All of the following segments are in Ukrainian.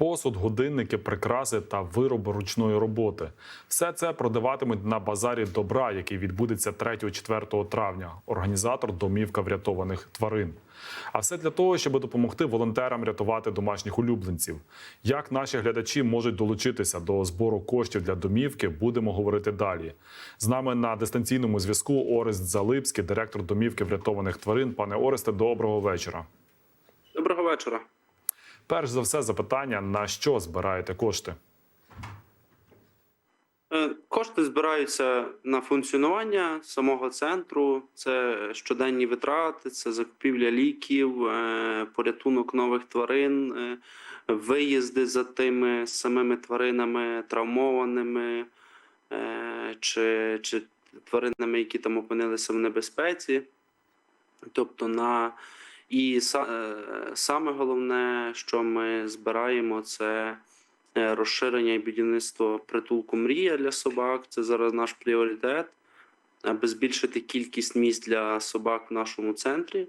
посуд, годинники, прикраси та вироби ручної роботи. Все це продаватимуть на базарі добра, який відбудеться 3-4 травня. Організатор домівка врятованих тварин. А все для того, щоб допомогти волонтерам рятувати домашніх улюбленців. Як наші глядачі можуть долучитися до збору коштів для домівки, будемо говорити далі. З нами на дистанційному зв'язку Орест Залипський, директор домівки врятованих тварин. Пане Оресте, доброго вечора. Доброго вечора. Перш за все, запитання: на що збираєте кошти? Е, Кошти збираються на функціонування самого центру. Це щоденні витрати, це закупівля ліків, е, порятунок нових тварин, е, виїзди за тими самими тваринами, травмованими чи, чи тваринами, які там опинилися в небезпеці. Тобто на і е, саме головне, що ми збираємо, це е, розширення і будівництво притулку мрія для собак. Це зараз наш пріоритет, аби збільшити кількість місць для собак в нашому центрі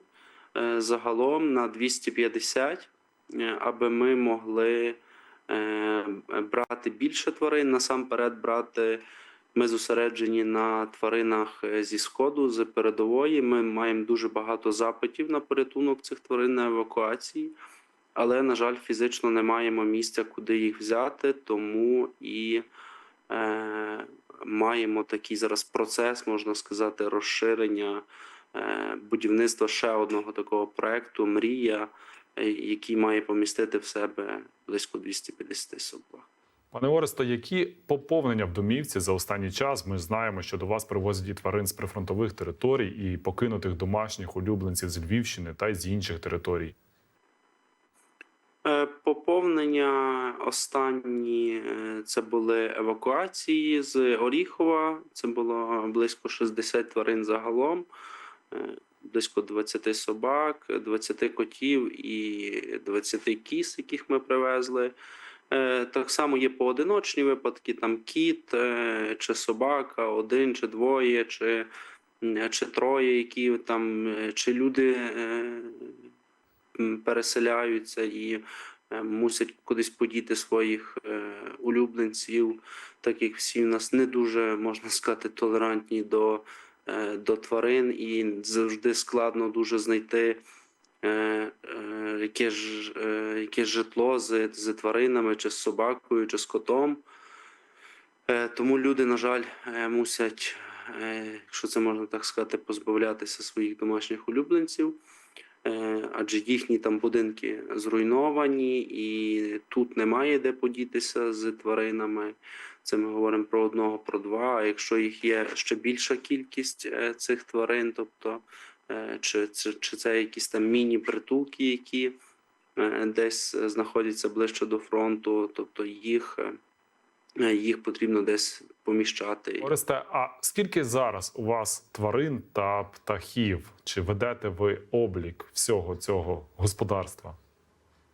е, загалом на 250, е, аби ми могли е, брати більше тварин, насамперед брати. Ми зосереджені на тваринах е, зі сходу, з передової. Ми маємо дуже багато запитів на порятунок цих тварин на евакуації, але, на жаль, фізично не маємо місця, куди їх взяти, тому і е, маємо такий зараз процес, можна сказати, розширення е, будівництва ще одного такого проекту Мрія, е, який має помістити в себе близько 250 собак. Пане Оресто, які поповнення в домівці за останній час? Ми знаємо, що до вас привозять і тварин з прифронтових територій і покинутих домашніх улюбленців з Львівщини та з інших територій. Е, Поповнення останні е, це були евакуації з Оріхова. Це було близько 60 тварин загалом, е, близько 20 собак, 20 котів і 20 кіз, яких ми привезли. Е, Так само є поодиночні випадки: там кіт е, чи собака, один чи двоє, чи, чи троє, які там, е, чи люди переселяються і мусять кудись подіти своїх улюбленців, так як всі в нас не дуже можна сказати толерантні до, до тварин, і завжди складно дуже знайти. Е, е, Яке е, житло з, з тваринами, чи з собакою, чи з котом. Е, Тому люди, на жаль, мусять, якщо це можна так сказати, позбавлятися своїх домашніх улюбленців. Адже їхні там будинки зруйновані, і тут немає де подітися з тваринами. Це ми говоримо про одного, про два. А якщо їх є ще більша кількість цих тварин, тобто чи, чи, чи це якісь там міні-притулки, які е, десь знаходяться ближче до фронту, тобто їх, е, їх потрібно десь поміщати. Оресте, а скільки зараз у вас тварин та птахів? Чи ведете ви облік всього цього господарства?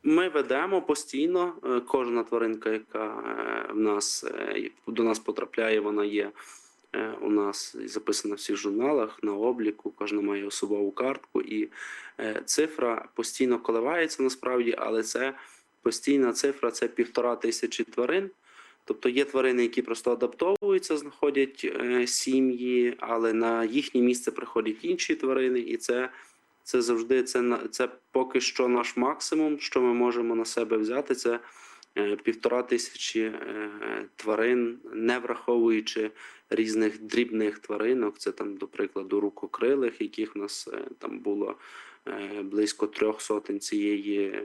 Ми ведемо постійно. е, Кожна тваринка, яка е, в нас е, до нас потрапляє, вона є е, у нас і записана в всіх журналах на обліку. Кожна має особову картку, і е, цифра постійно коливається насправді, але це постійна цифра це півтора тисячі тварин. Тобто є тварини, які просто адаптовуються, знаходять е, сім'ї, але на їхнє місце приходять інші тварини, і це це завжди це це поки що наш максимум, що ми можемо на себе взяти. Це е, півтора тисячі е, тварин, не враховуючи різних дрібних тваринок. Це там, до прикладу, рукокрилих, яких в нас е, там було е, близько трьох сотень цієї, е,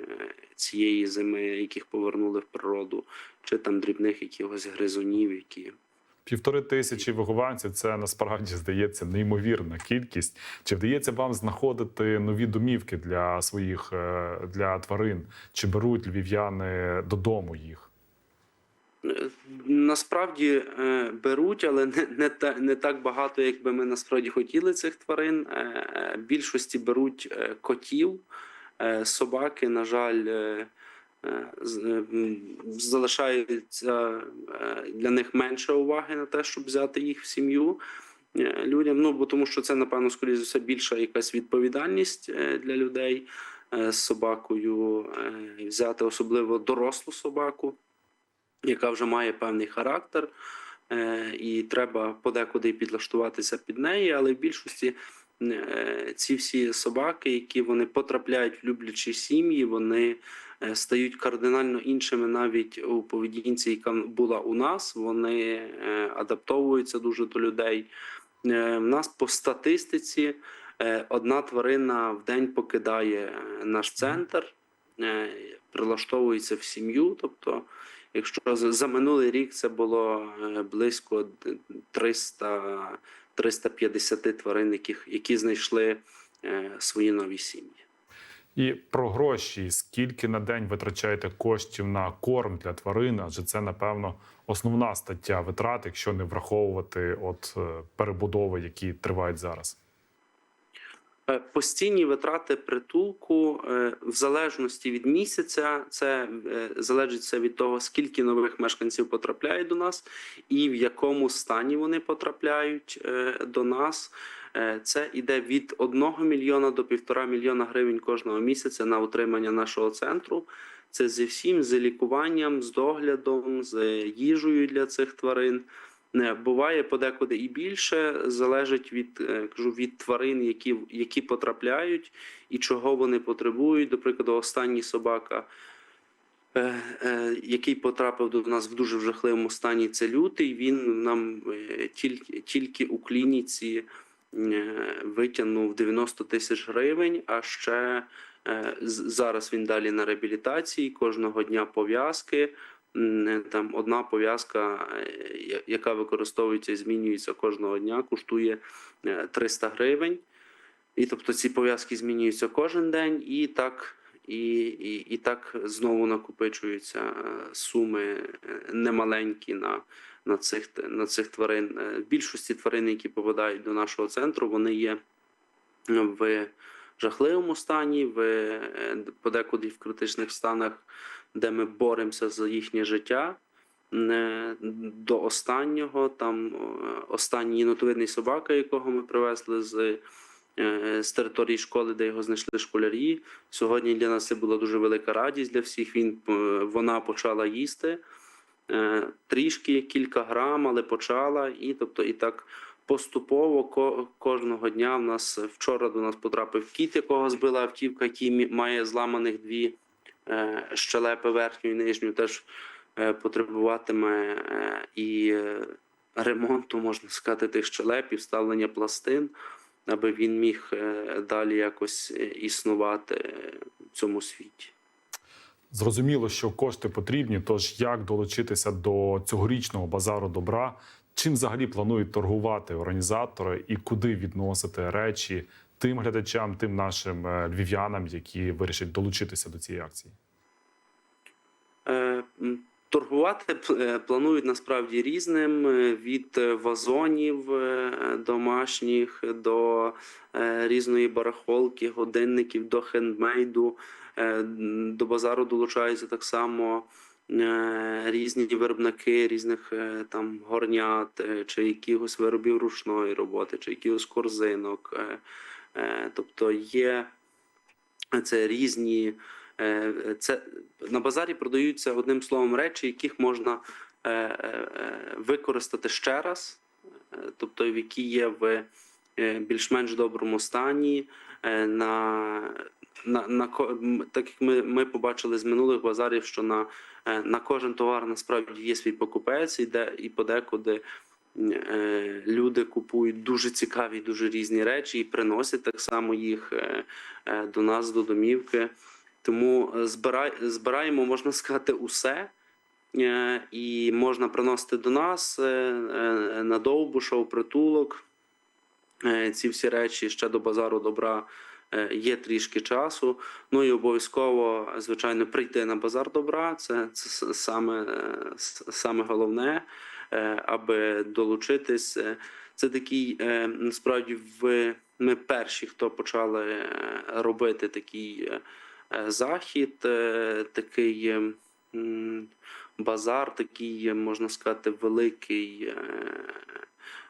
цієї зими, яких повернули в природу, чи там дрібних якихось гризунів, які Півтори тисячі вихованців це насправді здається неймовірна кількість. Чи вдається вам знаходити нові домівки для своїх для тварин? Чи беруть львів'яни додому їх? Насправді е, беруть, але не, не, не так багато, як би ми насправді хотіли цих тварин. Е, е, Більшості беруть котів, собаки, на жаль, залишається для них менше уваги на те, щоб взяти їх в сім'ю людям. Ну бо тому, що це напевно скоріше за все більша якась відповідальність для людей. з собакою, взяти особливо дорослу собаку, яка вже має певний характер, е, і треба подекуди підлаштуватися під неї, але в більшості. е, Ці всі собаки, які вони потрапляють в люблячі сім'ї, вони е, стають кардинально іншими навіть у поведінці, яка була у нас. Вони адаптовуються дуже до людей. В нас по статистиці одна тварина в день покидає наш центр, прилаштовується в сім'ю. Тобто, якщо за минулий рік це було е, близько 300 350 тварин, яких, які знайшли е, свої нові сім'ї. І про гроші, скільки на день витрачаєте коштів на корм для тварин? Адже це, напевно, основна стаття витрат, якщо не враховувати от е, перебудови, які тривають зараз. Е, Постійні витрати притулку е, в залежності від місяця, це е, залежить від того, скільки нових мешканців потрапляє до нас і в якому стані вони потрапляють до нас. Це йде від 1 мільйона до 1,5 мільйона гривень кожного місяця на утримання нашого центру. Це зі всім, з лікуванням, з доглядом, з їжею для цих тварин. Не, Буває подекуди і більше, залежить від, е, кажу, від тварин, які, які потрапляють і чого вони потребують. До прикладу, останній собака, е, е, який потрапив до нас в дуже жахливому стані, це лютий. Він нам е, тільки, тільки у клініці е, витягнув 90 тисяч гривень, а ще е, зараз він далі на реабілітації, кожного дня пов'язки. М, Там одна пов'язка, е, яка використовується і змінюється кожного дня, коштує е, 300 гривень. І тобто ці пов'язки змінюються кожен день, і так, і, і, і так знову накопичуються е, суми е, немаленькі на, на, цих, на цих тварин. Е, більшості тварин, які попадають до нашого центру, вони є в жахливому стані, в е, подекуди в критичних станах, де ми боремося за їхнє життя. До останнього там е, останній єнотовидний собака, якого ми привезли з, е, з території школи, де його знайшли школярі. Сьогодні для нас це була дуже велика радість для всіх. Він е, вона почала їсти трішки, кілька грам, але почала, і тобто і так поступово ко- кожного дня в нас вчора до нас потрапив кіт, якого збила автівка, який має зламаних дві щелепи верхню і нижню, теж е, потребуватиме е, і е, ремонту, можна сказати, тих щелеп і вставлення пластин, аби він міг е, далі якось е, існувати в цьому світі. Зрозуміло, що кошти потрібні. Тож як долучитися до цьогорічного базару добра? Чим взагалі планують торгувати організатори і куди відносити речі тим глядачам, тим нашим е, львів'янам, які вирішать долучитися до цієї акції? Е, Торгувати е, планують насправді різним від вазонів домашніх до різної барахолки, годинників, до хендмейду. До базару долучаються так само різні виробники різних там горнят, чи якихось виробів ручної роботи, чи якихось корзинок. Е, Тобто є це різні. е, Це на базарі продаються одним словом речі, яких можна е, використати ще раз, тобто які є в більш-менш доброму стані. На, на, на, так як ми, ми побачили з минулих базарів, що на, на кожен товар насправді є свій покупець, і, де, і подекуди люди купують дуже цікаві, дуже різні речі і приносять так само їх е, е, до нас, до домівки. Тому е, збираємо, можна сказати, усе. е, І можна приносити до нас е, е, на довбуша, у притулок. Е, Ці всі речі ще до базару добра е, є трішки часу. Ну і обов'язково, звичайно, прийти на базар добра. Це, це саме, е, саме головне, е, аби долучитись. Е, Це такий е, насправді ми перші, хто почали е, робити такий е, е, захід, е, такий е, базар, такий, е, можна сказати, великий.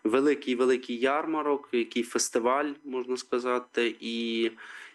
Великий великий ярмарок, який фестиваль, можна сказати, і,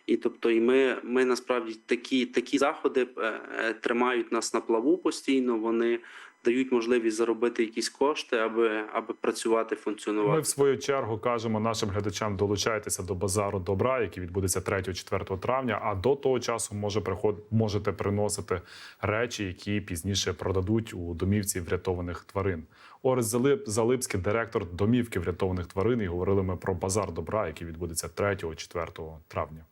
І тобто, і ми, ми насправді такі, такі заходи е, тримають нас на плаву постійно. Вони дають можливість заробити якісь кошти, аби, аби працювати, функціонувати. Ми в свою чергу кажемо нашим глядачам долучайтеся до базару добра, який відбудеться 3-4 травня. А до того часу може приход... можете приносити речі, які пізніше продадуть у домівці врятованих тварин. Орест Залип... Залипський, директор домівки врятованих тварин, і говорили ми про базар добра, який відбудеться 3-4 травня.